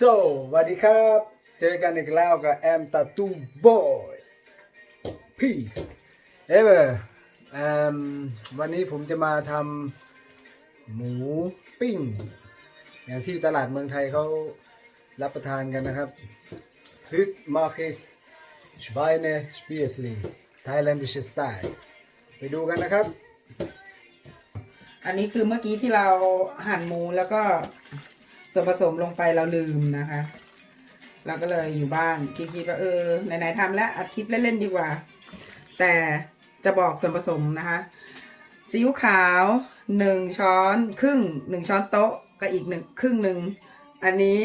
so สวัสดีครับ เจอกันอีกแล้วกับแอมตาตูบอยพี่เอเวอร์วันนี้ผมจะมาทำหมูปิ้ง อย่างที่ตลาดเมืองไทยเขารับประทานกันนะครับฮึกมาคิกชไบเนสปียสลีไทยแลนดิชสไตล์ไปดูกันนะครับ อันนี้คือเมื่อกี้ที่เราหั่นหมูแล้วก็ ส่วนผสมลงไปเราลืมนะคะ เราก็เลยอยู่บ้านคิดๆว่าเออไหนๆทำแล้วอัดคลิปเล่นๆดีกว่า แต่จะบอกส่วนผสมนะคะซีอิ๊วขาวหนึ่งช้อนครึ่งหนึ่งช้อนโต๊ะกับอีกหนึ่งครึ่งหนึ่งอันนี้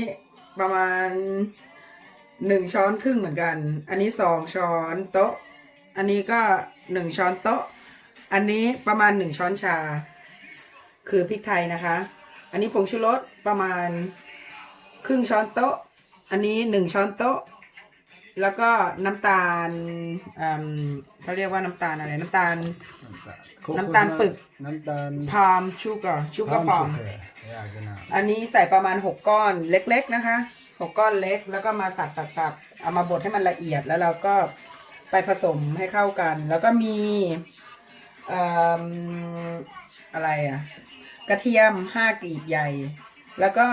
ประมาณหนึ่งช้อนครึ่งเหมือนกัน อันนี้สองช้อนโต๊ะ อันนี้ก็หนึ่งช้อนโต๊ะ อันนี้ประมาณหนึ่งช้อนชา คือพริกไทยนะคะ อันนี้ผงชูรสประมาณครึ่งช้อนโต๊ะ อันนี้หนึ่งช้อนโต๊ะ แล้วก็น้ำตาลอืมเขาเรียกว่าน้ำตาลอะไร น้ำตาล น้ำตาลปึก น้ำตาลพาล์มชูก r ชูก r พาล์มอยากจะนะอันนี้ใส่ประมาณ6ก้อนเล็ก ๆ นะคะ6ก้อนเล็กแล้วก็มาสับสับสับเอามาบดให้มันละเอียดแล้วเราก็ไปผสมให้เข้ากัน แล้วก็มีเอิ่มอะไรอะ กระเทียม5กลีบใหญ่ แล้วก็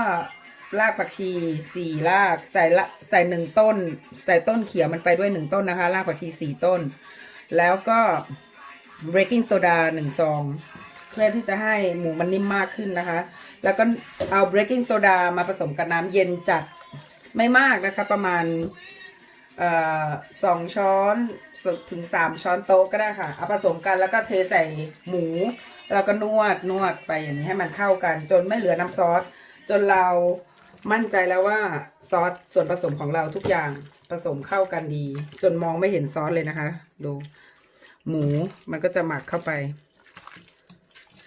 รากผักชีสี่รากใส่ละใส่หนึ่งต้น ใส่ต้นเขียวมันไปด้วยหนึ่งต้นนะคะ รากผักชีสี่ต้น แล้วก็ baking soda หนึ่งซอง เพื่อที่จะให้หมูมันนิ่มมากขึ้นนะคะ แล้วก็เอา baking soda มาผสมกับน้ำเย็นจัดไม่มากนะคะ ประมาณออสองช้อนถึงสามช้อนโต๊ะก็ได้ค่ะ เอาผสมกันแล้วก็เทใส่หมู แล้วก็นวดนวดไปอย่างนี้ให้มันเข้ากัน จนไม่เหลือน้ำซอส จนเรามั่นใจแล้วว่าซอสส่วนผสมของเราทุกอย่างผสมเข้ากันดี จนมองไม่เห็นซอสเลยนะคะ ดู หมูมันก็จะหมักเข้าไป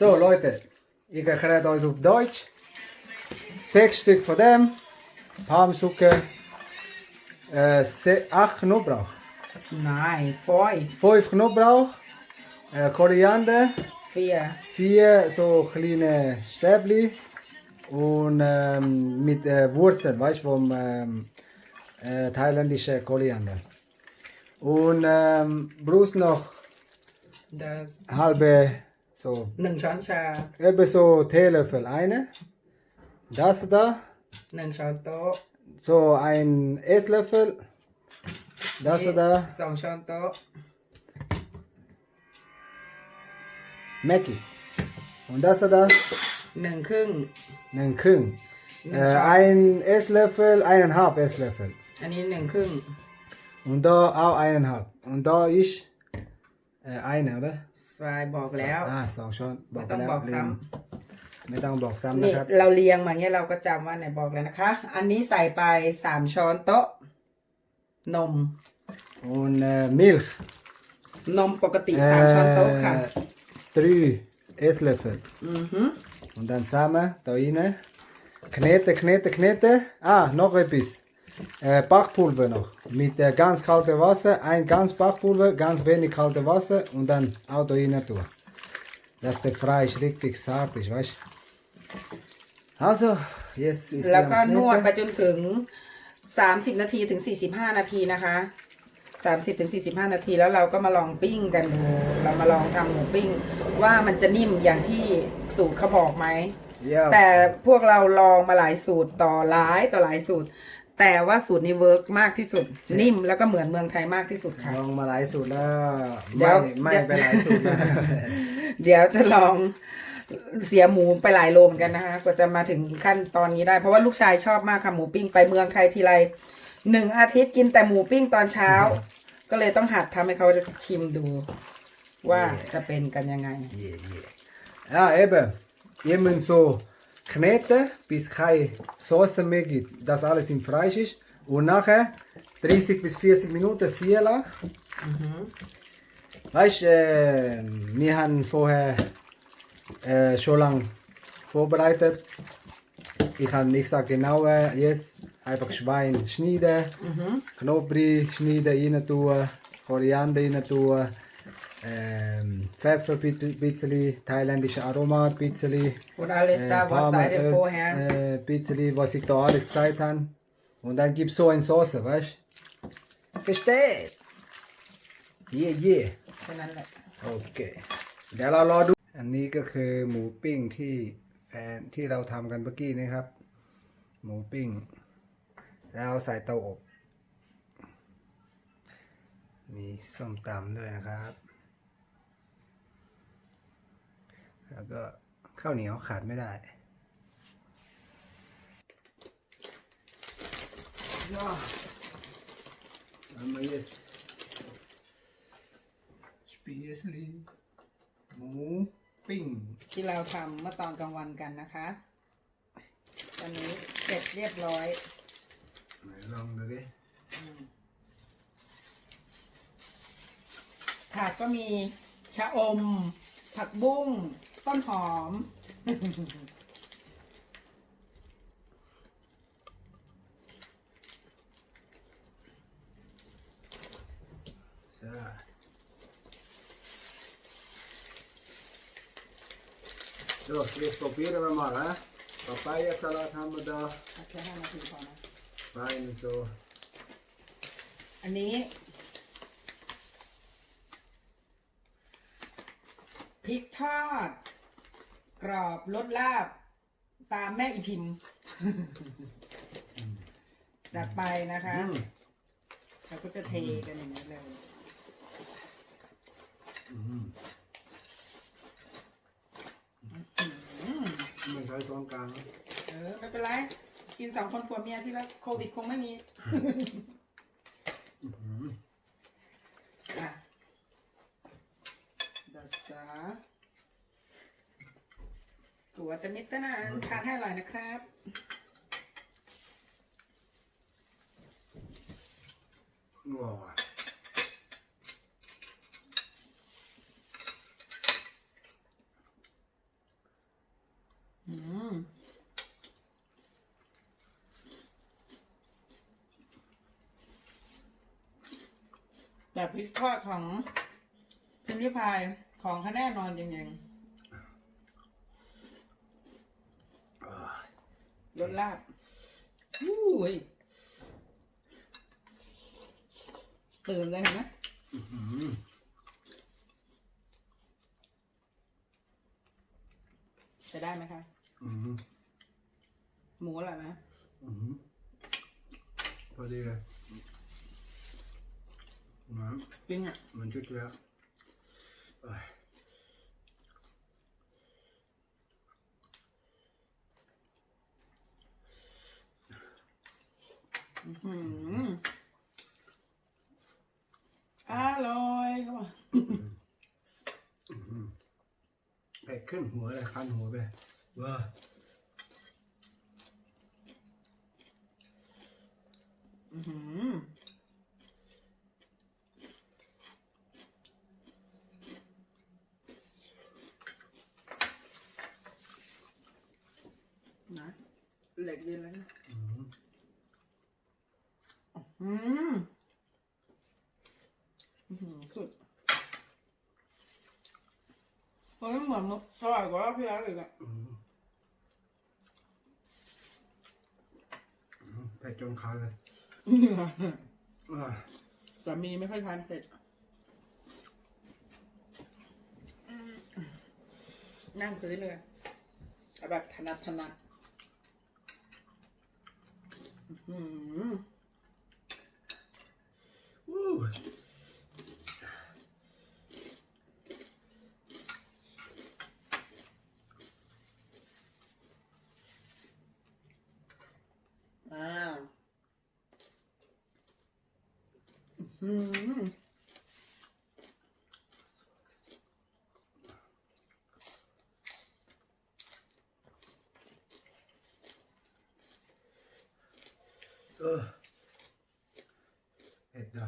So Leute, ich erkläre euch auf Deutsch. Sechs Stück von dem, Palmsuppe, äh, acht Knoblauch, นายฟอย fünf Knoblauch, äh, Koriander, เฟีย vier so kleine Stäbli und ähm, mit äh, Wurzeln, weißt du, vom ähm, äh, thailändischen Koriander. Und ähm, bloß noch halbe, so หนึ่งช้อนชา Eben so Teelöffel eine. Das da. หนึ่งช้อนโต๊ะ So ein Esslöffel. Das นี่ da. สองช้อนโต๊ะ Mäcki. Und das da. หนึ่งครึ่ง Einen Kring. Ja, Äh, schau. ein Esslöffel, eineinhalb Esslöffel. อันนี้หนึ่งครึ่ง Und da auch eineinhalb. Und da ist äh, eine, oder? สายบอกแล้ว Ah, so schon. ไม่ต้องบอกซ้ไม่ต้องบอกซ้ำำนะนี่ครับ เราเรียงมาเงี้ยเราก็จำว่าไหนบอกแล้วนะคะ อันนี้ใส่ไปสามช้อนโต๊ะ นม Und äh, Milch. นมปกติสามช้อนโต๊ะค่ะ Äh, drei Esslöffel. อือฮึ Und dann Samen da rein. Kneten, kneten, kneten. Ah, noch etwas. Äh, Backpulver noch. Mit äh, ganz kaltem Wasser. Ein ganz Backpulver, ganz wenig kaltes Wasser und dann auch da rein tun. Dass der Fleisch richtig zart ist, weißt du? Also, jetzt ist แล้ว sie ก็ am นวดไป Kneten. จนถึง 30 นาทีถึง 45 นาทีนะคะ 30ถึง45 นาที แล้วเราก็มาลองปิ้งกันดูเรามาลองทำหมูปิ้ง ว่ามันจะนิ่มอย่างที่สูตรเขาบอกไหม Ja, แต่พวกเราลองมาหลายสูตรต่อหลายต่อหลายสูตร แต่ว่าสูตรนี้เวิร์กมากที่สุด นิ่มแล้วก็เหมือนเมืองไทยมากที่สุดค่ะ ลองมาหลายสูตรแล้วเดี๋ไม่ยว ไม่ไปหลายสูตรนะ เดี๋ยวจะลองเสียหมูไปหลายโลเหมอนกันนะคะกว่าจะมาถึงขั้นตอนนี้ได้ เพราะว่าลูกชายชอบมากค่ะหมูปิ้งไปเมืองไทยทีไรหนึ่งอาทิตย์กินแต่หมูปิ้งตอนเช้า ก็เลยต้องหัดทำให้เขาชิมดู ว่าจะเป็นกันยังไง Yeah, yeah. Ja, eben. Ihr müsst so kneten, bis keine Soße mehr gibt, dass alles im Fleisch ist. Und nachher 30 bis 40 Minuten ziehen lassen. Weißt du, äh, wir haben vorher äh, schon lange vorbereitet. Ich habe nicht gesagt genau äh, jetzt einfach Schwein schneiden, Knoblauch schneiden, rein tun, Koriander rein tun, ähm, Pfeffer ein bisschen, thailändische Aromat ein bisschen, Und alles da, was seid ihr vorher? äh, ein bisschen, was ich da alles gesagt habe. Und dann gibt's so eine Soße, weißt du? Versteht? Yeah, yeah. แค่นั้นแหละ โอเค เดี๋ยวเรารอดู อันนี้ก็คือหมูปิ้งที่แฟนที่เราทำกันเมื่อกี้นี้ครับ หมูปิ้ง แล้วใส่เตาอบ มีส้มตำด้วยนะครับ แล้วก็ข้าวเหนียวขาดไม่ได้ย่ออันนี้ Spiesli หมูปิ้ง ที่เราทำเมื่อตอนกลางวันกันนะคะ ตอนนี้เสร็จเรียบร้อย ไหนลองดูดิผักก็มีชะอม ผักบุ้ง ต้นหอมใช่ Så, vi stopperar med Mara. Papayasalat hamburgare. เอาแค่ห้านาทีพอนะ Fine, så. อันนี้ พริกทอด กรอบรสลาบ ตามแม่อีพิมพ์ จัดไปนะคะ Mm. เราก็จะเทกันอย่างนี้เลย Mm. อืม Men ta ifrån kan. เออ ไม่เป็นไร กินสองคนผัวเมียที่แล้วโควิดคงไม่มี Mm. อะดัสตากัวตะมิตรนะทานให้อร่อยนะครับ Wow. อืม แต่พริกทอดของพิมพ์ริพายของเขาแน่นอนจริง Ah. ๆรสลาบอุ้ยตื่นเลยเห็นไหม Mm. จะได้ไหมคะ Mm. หมูอร่อยไหม Mm. Vad det är. Nej, จริงอะ men tycker jag. Aj. อื้อหืออร่อยเขาบอกเผ็ดขึ้นหัวเลยคันหัวไปว้าอื้อหือนะ เหล็กดีเลยนะอืมอืมอื้อหือสุดเฮ้ยเหมือนมันอร่อยกว่าพี่อาร์ตอีกอะอืมอืมเผ็ดจนคันเลยอ่าสามีไม่ค่อยทานเผ็ดนั่งพื้นเลยเอาแบบถนัดถนัด อื้อหือ อู้ อ้าวอื้อหือ เออเผ็ดอะ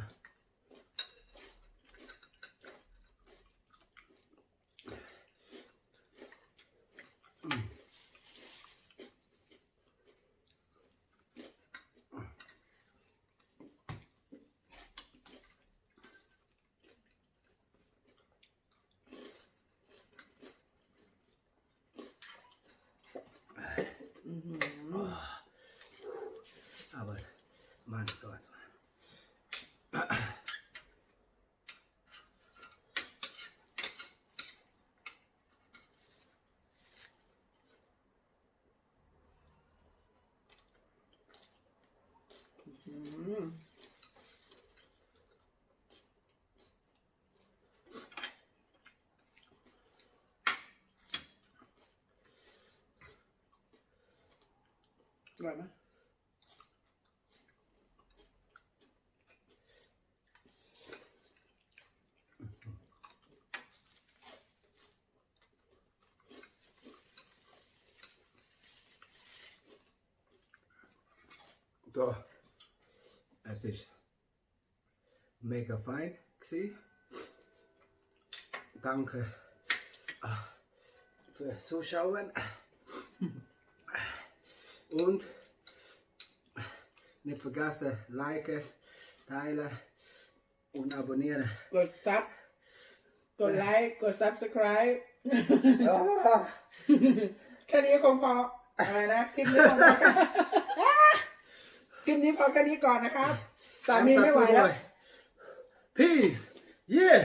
อืม อื้อหือเอ อร่อยไหม So, es ist mega fein gewesen. Danke ah, fürs Zuschauen. Und nicht vergessen, liken, teilen und abonnieren. กดซับ กดไลค์ กด subscribe Ah, แค่นี้คงพออะไรนะคลิปนี้คงพอแค่คลิปนี้พอแค่นี้ก่อนนะครับสามีไม่ไหวแล้ว Peace! Yeah!